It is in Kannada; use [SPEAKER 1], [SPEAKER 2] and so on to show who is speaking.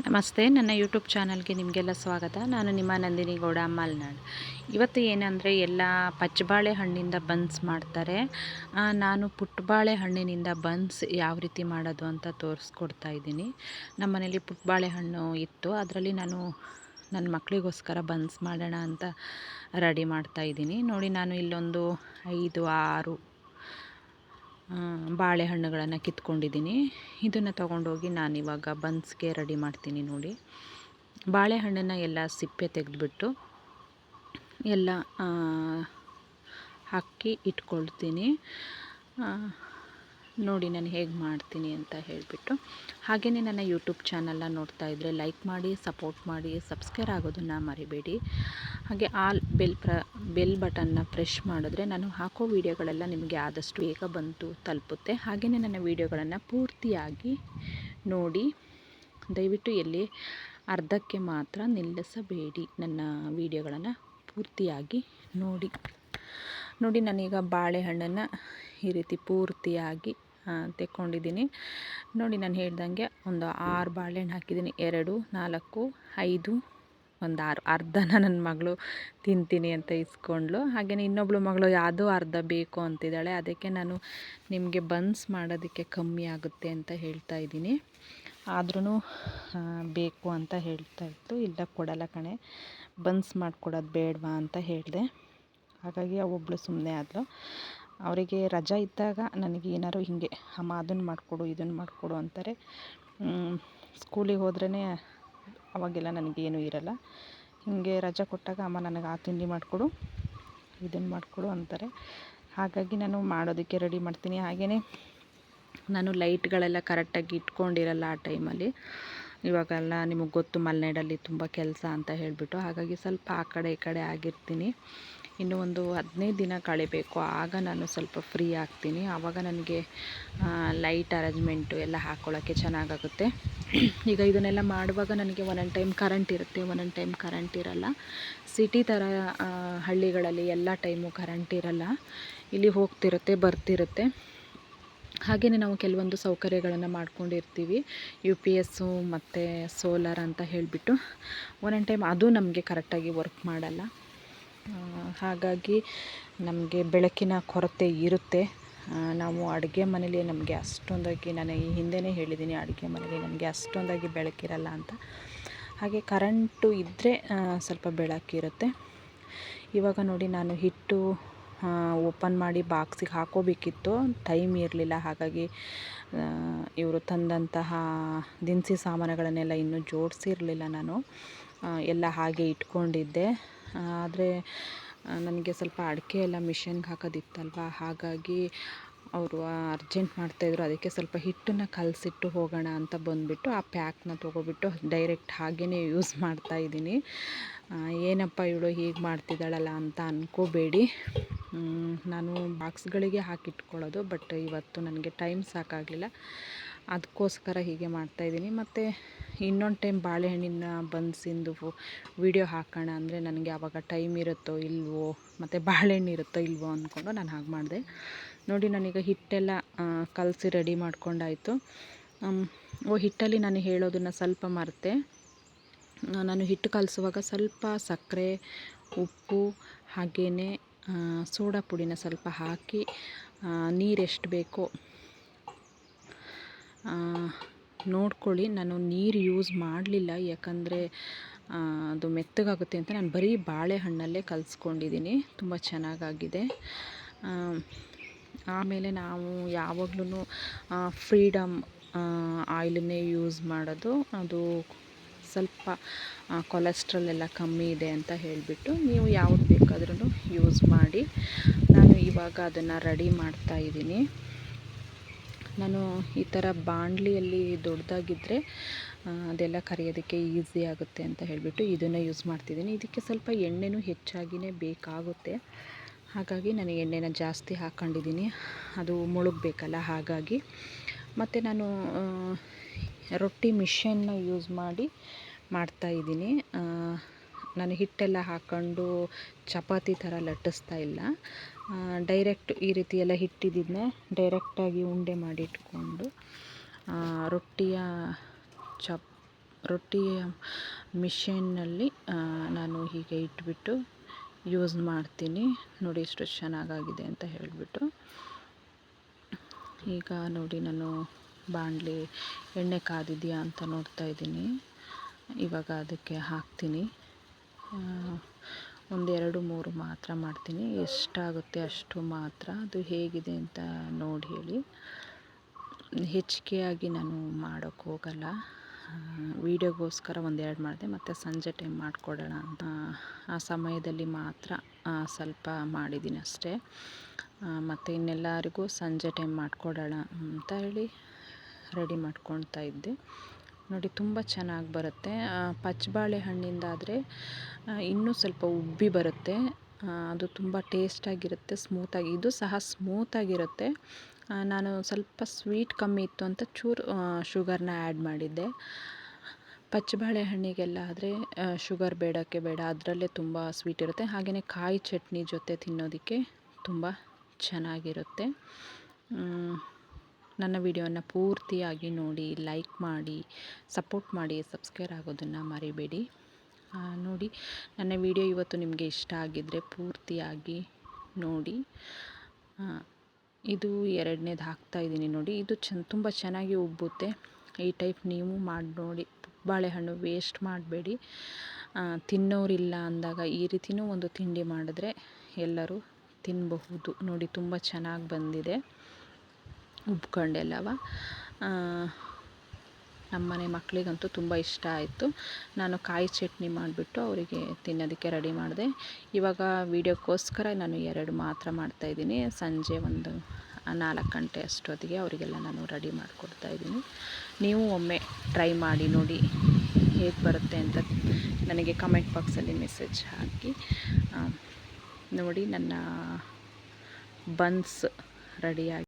[SPEAKER 1] ನಮಸ್ತೆ, ನನ್ನ ಯೂಟ್ಯೂಬ್ ಚಾನಲ್ಗೆ ನಿಮಗೆಲ್ಲ ಸ್ವಾಗತ. ನಾನು ನಿಮ್ಮ ನಂದಿನಿ ಗೌಡ ಮಲ್ನಾಡ್. ಇವತ್ತು ಏನಂದರೆ, ಎಲ್ಲ ಪಚ್ಚಬಾಳೆ ಹಣ್ಣಿಂದ ಬನ್ಸ್ ಮಾಡ್ತಾರೆ. ನಾನು ಪುಟ್ಬಾಳೆ ಹಣ್ಣಿನಿಂದ ಬನ್ಸ್ ಯಾವ ರೀತಿ ಮಾಡೋದು ಅಂತ ತೋರಿಸ್ಕೊಡ್ತಾ ಇದ್ದೀನಿ. ನಮ್ಮ ಮನೇಲಿ ಪುಟ್ಟಬಾಳೆ ಹಣ್ಣು ಇತ್ತು. ಅದರಲ್ಲಿ ನಾನು ನನ್ನ ಮಕ್ಕಳಿಗೋಸ್ಕರ ಬನ್ಸ್ ಮಾಡೋಣ ಅಂತ ರೆಡಿ ಮಾಡ್ತಾ ಇದ್ದೀನಿ. ನೋಡಿ, ನಾನು ಇಲ್ಲೊಂದು ಐದು, ಆರು ಬಾಳೆಹಣ್ಣುಗಳನ್ನು ಕಿತ್ಕೊಂಡಿದ್ದೀನಿ. ಇದನ್ನು ತೊಗೊಂಡೋಗಿ ನಾನಿವಾಗ ಬನ್ಸ್ಗೆ ರೆಡಿ ಮಾಡ್ತೀನಿ ನೋಡಿ. ಬಾಳೆಹಣ್ಣನ್ನು ಎಲ್ಲ ಸಿಪ್ಪೆ ತೆಗೆದ್ಬಿಟ್ಟು ಎಲ್ಲ ಹಾಕಿ ಇಟ್ಕೊಳ್ತೀನಿ. ನೋಡಿ ನಾನು ಹೇಗೆ ಮಾಡ್ತೀನಿ ಅಂತ ಹೇಳಿಬಿಟ್ಟು. ಹಾಗೆಯೇ ನನ್ನ ಯೂಟ್ಯೂಬ್ ಚಾನಲ್ನ ನೋಡ್ತಾ ಇದ್ದರೆ ಲೈಕ್ ಮಾಡಿ, ಸಪೋರ್ಟ್ ಮಾಡಿ, ಸಬ್ಸ್ಕ್ರೈಬ್ ಆಗೋದನ್ನು ಮರಿಬೇಡಿ. ಹಾಗೆ ಆಲ್ ಬೆಲ್ ಪ್ರ, ಬೆಲ್ ಬಟನ್ನ ಪ್ರೆಶ್ ಮಾಡಿದ್ರೆ ನಾನು ಹಾಕೋ ವೀಡಿಯೋಗಳೆಲ್ಲ ನಿಮಗೆ ಆದಷ್ಟು ಬೇಗ ಬಂತು ತಲುಪುತ್ತೆ. ಹಾಗೆಯೇ ನನ್ನ ವೀಡಿಯೋಗಳನ್ನು ಪೂರ್ತಿಯಾಗಿ ನೋಡಿ, ದಯವಿಟ್ಟು ಎಲ್ಲಿ ಅರ್ಧಕ್ಕೆ ಮಾತ್ರ ನಿಲ್ಲಿಸಬೇಡಿ ನನ್ನ ವೀಡಿಯೋಗಳನ್ನು ಪೂರ್ತಿಯಾಗಿ ನೋಡಿ. ನೋಡಿ, ನಾನೀಗ ಬಾಳೆಹಣ್ಣನ್ನು ಈ ರೀತಿ ಪೂರ್ತಿಯಾಗಿ ತೆಕ್ಕೊಂಡಿದ್ದೀನಿ. ನೋಡಿ, ನಾನು ಹೇಳ್ದಂಗೆ ಒಂದು ಆರು ಬಾಳೆಹಣ್ಣು ಹಾಕಿದ್ದೀನಿ. ಎರಡು, ನಾಲ್ಕು, ಐದು, ಒಂದು ಆರು. ಅರ್ಧನ ನನ್ನ ಮಗಳು ತಿಂತೀನಿ ಅಂತ ಇಸ್ಕೊಂಡ್ಳು. ಹಾಗೆಯೇ ಇನ್ನೊಬ್ಳು ಮಗಳು ಯಾವುದೋ ಅರ್ಧ ಬೇಕು ಅಂತಿದ್ದಾಳೆ. ಅದಕ್ಕೆ ನಾನು ನಿಮಗೆ ಬನ್ಸ್ ಮಾಡೋದಕ್ಕೆ ಕಮ್ಮಿ ಆಗುತ್ತೆ ಅಂತ ಹೇಳ್ತಾ ಇದ್ದೀನಿ. ಆದ್ರೂ ಬೇಕು ಅಂತ ಹೇಳ್ತಾ ಇತ್ತು. ಇಲ್ಲ, ಕೊಡಲ್ಲ ಕಣೆ. ಬನ್ಸ್ ಮಾಡಿಕೊಡೋದು ಬೇಡವಾ ಅಂತ ಹೇಳಿದೆ. ಹಾಗಾಗಿ ಒಬ್ಬಳು ಸುಮ್ಮನೆ ಆದಳು ಅವರಿಗೆ ರಜಾ ಇದ್ದಾಗ ನನಗೆ ಏನಾದ್ರು ಹೀಗೆ, ಅಮ್ಮ ಅದನ್ನು ಮಾಡಿಕೊಡು ಇದನ್ನು ಮಾಡಿಕೊಡು ಅಂತಾರೆ. ಸ್ಕೂಲಿಗೆ ಹೋದ್ರೇ ಅವಾಗೆಲ್ಲ ನನಗೇನು ಇರಲ್ಲ. ಹೀಗೆ ರಜಾ ಕೊಟ್ಟಾಗ, ಅಮ್ಮ, ನನಗೆ ಆ ತಿಂಡಿ ಮಾಡಿಕೊಡು ಇದನ್ನು ಮಾಡಿಕೊಡು ಅಂತಾರೆ. ಹಾಗಾಗಿ ನಾನು ಮಾಡೋದಕ್ಕೆ ರೆಡಿ ಮಾಡ್ತೀನಿ. ಹಾಗೆಯೇ ನಾನು ಲೈಟ್ಗಳೆಲ್ಲ ಕರೆಕ್ಟಾಗಿ ಇಟ್ಕೊಂಡಿರಲ್ಲ ಆ ಟೈಮಲ್ಲಿ. ಇವಾಗೆಲ್ಲ ನಿಮಗೆ ಗೊತ್ತು ಮಲೆನಾಡಲ್ಲಿ ತುಂಬ ಕೆಲಸ ಅಂತ ಹೇಳಿಬಿಟ್ಟು. ಹಾಗಾಗಿ ಸ್ವಲ್ಪ ಆ ಕಡೆ ಈ ಕಡೆ ಆಗಿರ್ತೀನಿ. ಇನ್ನು ಒಂದು ಹದಿನೈದು ದಿನ ಕಳಿಬೇಕು. ಆಗ ನಾನು ಸ್ವಲ್ಪ ಫ್ರೀ ಆಗ್ತೀನಿ. ಆವಾಗ ನನಗೆ ಲೈಟ್ ಅರೇಂಜ್ಮೆಂಟು ಎಲ್ಲ ಹಾಕ್ಕೊಳ್ಳೋಕ್ಕೆ ಚೆನ್ನಾಗಾಗುತ್ತೆ. ಈಗ ಇದನ್ನೆಲ್ಲ ಮಾಡುವಾಗ ನನಗೆ ಒಂದೊಂದು ಟೈಮ್ ಕರೆಂಟ್ ಇರುತ್ತೆ. ಒಂದೊಂದು ಟೈಮ್ ಕರೆಂಟ್ ಇರಲ್ಲ. ಸಿಟಿ ಥರ ಹಳ್ಳಿಗಳಲ್ಲಿ ಎಲ್ಲ ಟೈಮು ಕರೆಂಟ್ ಇರಲ್ಲ. ಇಲ್ಲಿ ಹೋಗ್ತಿರುತ್ತೆ, ಬರ್ತಿರುತ್ತೆ. ಹಾಗೆಯೇ ನಾವು ಕೆಲವೊಂದು ಸೌಕರ್ಯಗಳನ್ನು ಮಾಡ್ಕೊಂಡಿರ್ತೀವಿ. ಯು ಪಿ ಎಸ್ಸು ಮತ್ತು ಸೋಲಾರ್ ಅಂತ ಹೇಳಿಬಿಟ್ಟು. ಒಂದೊಂದು ಟೈಮ್ ಅದು ನಮಗೆ ಕರೆಕ್ಟಾಗಿ ವರ್ಕ್ ಮಾಡಲ್ಲ. ಹಾಗಾಗಿ ನಮಗೆ ಬೆಳಕಿನ ಕೊರತೆ ಇರುತ್ತೆ. ನಾವು ಅಡುಗೆ ಮನೇಲಿ ನಮಗೆ ಅಷ್ಟೊಂದಾಗಿ ನಾನು ಈ ಹಿಂದೆಯೇ ಹೇಳಿದ್ದೀನಿ, ಅಡುಗೆ ಮನೇಲಿ ನಮಗೆ ಅಷ್ಟೊಂದಾಗಿ ಬೆಳಕಿರಲ್ಲ ಅಂತ. ಹಾಗೆ ಕರೆಂಟು ಇದ್ದರೆ ಸ್ವಲ್ಪ ಬೆಳಕಿರುತ್ತೆ. ಇವಾಗ ನೋಡಿ ನಾನು ಹಿಟ್ಟು ಓಪನ್ ಮಾಡಿ ಬಾಕ್ಸಿಗೆ ಹಾಕೋಬೇಕಿತ್ತು. ಟೈಮ್ ಇರಲಿಲ್ಲ, ಹಾಗಾಗಿ ಇವರು ತಂದಂತಹ ದಿನಸಿ ಸಾಮಾನುಗಳನ್ನೆಲ್ಲ ಇನ್ನೂ ಜೋಡಿಸಿರಲಿಲ್ಲ ನಾನು. ಎಲ್ಲ ಹಾಗೆ ಇಟ್ಕೊಂಡಿದ್ದೆ. ಆದರೆ ನನಗೆ ಸ್ವಲ್ಪ ಅಡಿಕೆ ಎಲ್ಲ ಮಿಷನ್ಗೆ ಹಾಕೋದಿತ್ತಲ್ವ? ಹಾಗಾಗಿ ಅವರು ಅರ್ಜೆಂಟ್ ಮಾಡ್ತಾಯಿದ್ರು ಅದಕ್ಕೆ ಸ್ವಲ್ಪ ಹಿಟ್ಟನ್ನು ಕಲಸಿಟ್ಟು ಹೋಗೋಣ ಅಂತ ಬಂದುಬಿಟ್ಟು ಆ ಪ್ಯಾಕ್ನ ತೊಗೊಬಿಟ್ಟು ಡೈರೆಕ್ಟ್ ಹಾಗೇ ಯೂಸ್ ಮಾಡ್ತಾ ಇದ್ದೀನಿ. ಏನಪ್ಪ ಇವಳು ಹೀಗೆ ಮಾಡ್ತಿದ್ದಾಳಲ್ಲ ಅಂತ ಅಂದ್ಕೋಬೇಡಿ ನಾನು ಬಾಕ್ಸ್ಗಳಿಗೆ ಹಾಕಿಟ್ಕೊಳ್ಳೋದು, ಬಟ್ ಇವತ್ತು ನನಗೆ ಟೈಮ್ ಸಾಕಾಗಲಿಲ್ಲ. ಅದಕ್ಕೋಸ್ಕರ ಹೀಗೆ ಮಾಡ್ತಾಯಿದ್ದೀನಿ ಮತ್ತು ಇನ್ನೊಂದು ಟೈಮ್ ಬಾಳೆಹಣ್ಣಿನ ಬನ್ಸಿಂದು ವಿಡಿಯೋ ಹಾಕೋಣ ಅಂದರೆ ನನಗೆ ಆವಾಗ ಟೈಮ್ ಇರುತ್ತೋ ಇಲ್ವೋ, ಮತ್ತು ಬಾಳೆಹಣ್ಣು ಇರುತ್ತೋ ಇಲ್ವೋ ಅಂದ್ಕೊಂಡು ನಾನು ಹಾಗೆ ಮಾಡಿದೆ. ನೋಡಿ, ನಾನೀಗ ಹಿಟ್ಟೆಲ್ಲ ಕಲಸಿ ರೆಡಿ ಮಾಡ್ಕೊಂಡಾಯಿತು. ಓ, ಹಿಟ್ಟಲ್ಲಿ ನಾನು ಹೇಳೋದನ್ನು ಸ್ವಲ್ಪ ಮರೆತೆ. ನಾನು ಹಿಟ್ಟು ಕಲಸುವಾಗ ಸ್ವಲ್ಪ ಸಕ್ಕರೆ, ಉಪ್ಪು ಹಾಗೆಯೇ ಸೋಡಾ ಪುಡಿನ ಸ್ವಲ್ಪ ಹಾಕಿ ನೀರು ಎಷ್ಟು ಬೇಕೋ ನೋಡ್ಕೊಳ್ಳಿ. ನಾನು ನೀರು ಯೂಸ್ ಮಾಡಲಿಲ್ಲ. ಯಾಕಂದರೆ ಅದು ಮೆತ್ತಗಾಗುತ್ತೆ ಅಂತ ನಾನು ಬರೀ ಬಾಳೆಹಣ್ಣಲ್ಲೇ ಕಲಿಸ್ಕೊಂಡಿದ್ದೀನಿ ತುಂಬ ಚೆನ್ನಾಗಾಗಿದೆ. ಆಮೇಲೆ ನಾವು ಯಾವಾಗ್ಲೂ ಫ್ರೀಡಮ್ ಆಯಿಲನ್ನೇ ಯೂಸ್ ಮಾಡೋದು. ಅದು ಸ್ವಲ್ಪ ಕೊಲೆಸ್ಟ್ರಾಲ್ ಎಲ್ಲ ಕಮ್ಮಿ ಇದೆ ಅಂತ ಹೇಳಿಬಿಟ್ಟು ನೀವು ಯಾವ್ದು ಬೇಕಾದ್ರೂ ಯೂಸ್ ಮಾಡಿ. ನಾನು ಇವಾಗ ಅದನ್ನು ರೆಡಿ ಮಾಡ್ತಾ ಇದ್ದೀನಿ ನಾನು ಈ ಥರ ಬಾಣಲಿಯಲ್ಲಿ ದೊಡ್ಡದಾಗಿದ್ದರೆ ಅದೆಲ್ಲ ಕರಿಯೋದಕ್ಕೆ ಈಸಿ ಆಗುತ್ತೆ ಅಂತ ಹೇಳಿಬಿಟ್ಟು ಇದನ್ನು ಯೂಸ್ ಮಾಡ್ತಿದ್ದೀನಿ. ಇದಕ್ಕೆ ಸ್ವಲ್ಪ ಎಣ್ಣೆನೂ ಹೆಚ್ಚಾಗಿಯೇ ಬೇಕಾಗುತ್ತೆ. ಹಾಗಾಗಿ ನಾನು ಎಣ್ಣೆನ ಜಾಸ್ತಿ ಹಾಕ್ಕೊಂಡಿದ್ದೀನಿ. ಅದು ಮುಳುಗಬೇಕಲ್ಲ, ಹಾಗಾಗಿ. ಮತ್ತು ನಾನು ರೊಟ್ಟಿ ಮಿಷನ್ನ ಯೂಸ್ ಮಾಡಿ ಮಾಡ್ತಾ ಇದ್ದೀನಿ. ನಾನು ಹಿಟ್ಟೆಲ್ಲ ಹಾಕ್ಕೊಂಡು ಚಪಾತಿ ಥರ ಲಟ್ಟಿಸ್ತಾ ಇಲ್ಲ. ಡೈರೆಕ್ಟ್ ಈ ರೀತಿ ಎಲ್ಲ ಹಿಟ್ಟಿದ್ದನ್ನ ಡೈರೆಕ್ಟಾಗಿ ಉಂಡೆ ಮಾಡಿ ಇಟ್ಕೊಂಡು ರೊಟ್ಟಿಯ ಚಪ್, ರೊಟ್ಟಿಯ ಮಿಷಿನ್ನಲ್ಲಿ ನಾನು ಹೀಗೆ ಇಟ್ಬಿಟ್ಟು ಯೂಸ್ ಮಾಡ್ತೀನಿ. ನೋಡಿ ಇಷ್ಟು ಚೆನ್ನಾಗಾಗಿದೆ ಅಂತ ಹೇಳಿಬಿಟ್ಟು. ಈಗ ನೋಡಿ ನಾನು ಬಾಣಲಿ ಎಣ್ಣೆ ಕಾದಿದೆಯಾ ಅಂತ ನೋಡ್ತಾ ಇದ್ದೀನಿ. ಇವಾಗ ಅದಕ್ಕೆ ಹಾಕ್ತೀನಿ. ಒಂದೆರಡು ಮೂರು ಮಾತ್ರ ಮಾಡ್ತೀನಿ. ಎಷ್ಟಾಗುತ್ತೆ ಅಷ್ಟು ಮಾತ್ರ. ಅದು ಹೇಗಿದೆ ಅಂತ ನೋಡಿ ಹೇಳಿ. ಹೆಚ್ಚಿಗೆಯಾಗಿ ನಾನು ಮಾಡೋಕ್ಕೆ ಹೋಗಲ್ಲ. ವೀಡಿಯೋಗೋಸ್ಕರ ಒಂದೆರಡು ಮಾಡಿದೆ. ಮತ್ತು ಸಂಜೆ ಟೈಮ್ ಮಾಡಿಕೊಡೋಣ ಅಂತ. ಆ ಸಮಯದಲ್ಲಿ ಮಾತ್ರ ಸ್ವಲ್ಪ ಮಾಡಿದ್ದೀನಿ ಅಷ್ಟೇ. ಮತ್ತು ಇನ್ನೆಲ್ಲರಿಗೂ ಸಂಜೆ ಟೈಮ್ ಮಾಡಿಕೊಡೋಣ ಅಂತ ಹೇಳಿ ರೆಡಿ ಮಾಡ್ಕೊಳ್ತಾ ಇದ್ದೆ. ನೋಡಿ, ತುಂಬ ಚೆನ್ನಾಗಿ ಬರುತ್ತೆ. ಪಚ್ಚ ಹಣ್ಣಿಂದಾದರೆ ಇನ್ನೂ ಸ್ವಲ್ಪ ಉಬ್ಬಿ ಬರುತ್ತೆ. ಅದು ತುಂಬ ಟೇಸ್ಟಾಗಿರುತ್ತೆ, ಸ್ಮೂತಾಗಿ. ಇದು ಸಹ ಸ್ಮೂತಾಗಿರುತ್ತೆ. ನಾನು ಸ್ವಲ್ಪ ಸ್ವೀಟ್ ಕಮ್ಮಿ ಇತ್ತು ಅಂತ ಚೂರು ಶುಗರ್ನ ಆ್ಯಡ್ ಮಾಡಿದ್ದೆ. ಪಚ್ಚ ಬಾಳೆಹಣ್ಣಿಗೆಲ್ಲ ಆದರೆ ಶುಗರ್ ಬೇಡಕ್ಕೆ ಬೇಡ, ಅದರಲ್ಲೇ ತುಂಬ ಸ್ವೀಟ್ ಇರುತ್ತೆ. ಹಾಗೆಯೇ ಕಾಯಿ ಚಟ್ನಿ ಜೊತೆ ತಿನ್ನೋದಕ್ಕೆ ತುಂಬ ಚೆನ್ನಾಗಿರುತ್ತೆ. ನನ್ನ ವಿಡಿಯೋನ ಪೂರ್ತಿಯಾಗಿ ನೋಡಿ ಲೈಕ್ ಮಾಡಿ ಸಪೋರ್ಟ್ ಮಾಡಿ ಸಬ್ಸ್ಕ್ರೈಬ್ ಆಗೋದನ್ನು ಮರಿಬೇಡಿ. ನೋಡಿ, ನನ್ನ ವಿಡಿಯೋ ಇವತ್ತು ನಿಮಗೆ ಇಷ್ಟ ಆಗಿದ್ದರೆ ಪೂರ್ತಿಯಾಗಿ ನೋಡಿ. ಇದು ಎರಡನೇದು ಹಾಕ್ತಾ ಇದ್ದೀನಿ ನೋಡಿ. ಇದು ಚೆನ್ನ ತುಂಬ ಚೆನ್ನಾಗಿ ಉಬ್ಬುತ್ತೆ. ಈ ಟೈಪ್ ನೀವು ಮಾಡಿ, ನೋಡಿ, ಬಾಳೆಹಣ್ಣು ವೇಸ್ಟ್ ಮಾಡಬೇಡಿ. ತಿನ್ನೋರಿಲ್ಲ ಅಂದಾಗ ಈ ರೀತಿಯೂ ಒಂದು ತಿಂಡಿ ಮಾಡಿದ್ರೆ ಎಲ್ಲರೂ ತಿನ್ನಬಹುದು ನೋಡಿ, ತುಂಬ ಚೆನ್ನಾಗಿ ಬಂದಿದೆ. ಉಬ್ಕೊಂಡೆಲ್ಲವ ನಮ್ಮನೆ ಮಕ್ಕಳಿಗಂತೂ ತುಂಬ ಇಷ್ಟ ಆಯಿತು. ನಾನು ಕಾಯಿ ಚಟ್ನಿ ಮಾಡಿಬಿಟ್ಟು ಅವರಿಗೆ ತಿನ್ನೋದಕ್ಕೆ ರೆಡಿ ಮಾಡಿದೆ. ಇವಾಗ ವೀಡಿಯೋಕ್ಕೋಸ್ಕರ ನಾನು ಎರಡು ಮಾತ್ರ ಮಾಡ್ತಾಯಿದ್ದೀನಿ ಸಂಜೆ ಒಂದು ನಾಲ್ಕು ಗಂಟೆ ಅಷ್ಟೊತ್ತಿಗೆ ಅವರಿಗೆಲ್ಲ ನಾನು ರೆಡಿ ಮಾಡಿಕೊಡ್ತಾಯಿದ್ದೀನಿ ನೀವು ಒಮ್ಮೆ ಟ್ರೈ ಮಾಡಿ ನೋಡಿ ಹೇಗೆ ಬರುತ್ತೆ ಅಂತ ನನಗೆ ಕಮೆಂಟ್ ಬಾಕ್ಸಲ್ಲಿ ಮೆಸೇಜ್ ಹಾಕಿ. ನೋಡಿ ನನ್ನ ಬನ್ಸ್ ರೆಡಿಯಾಗಿ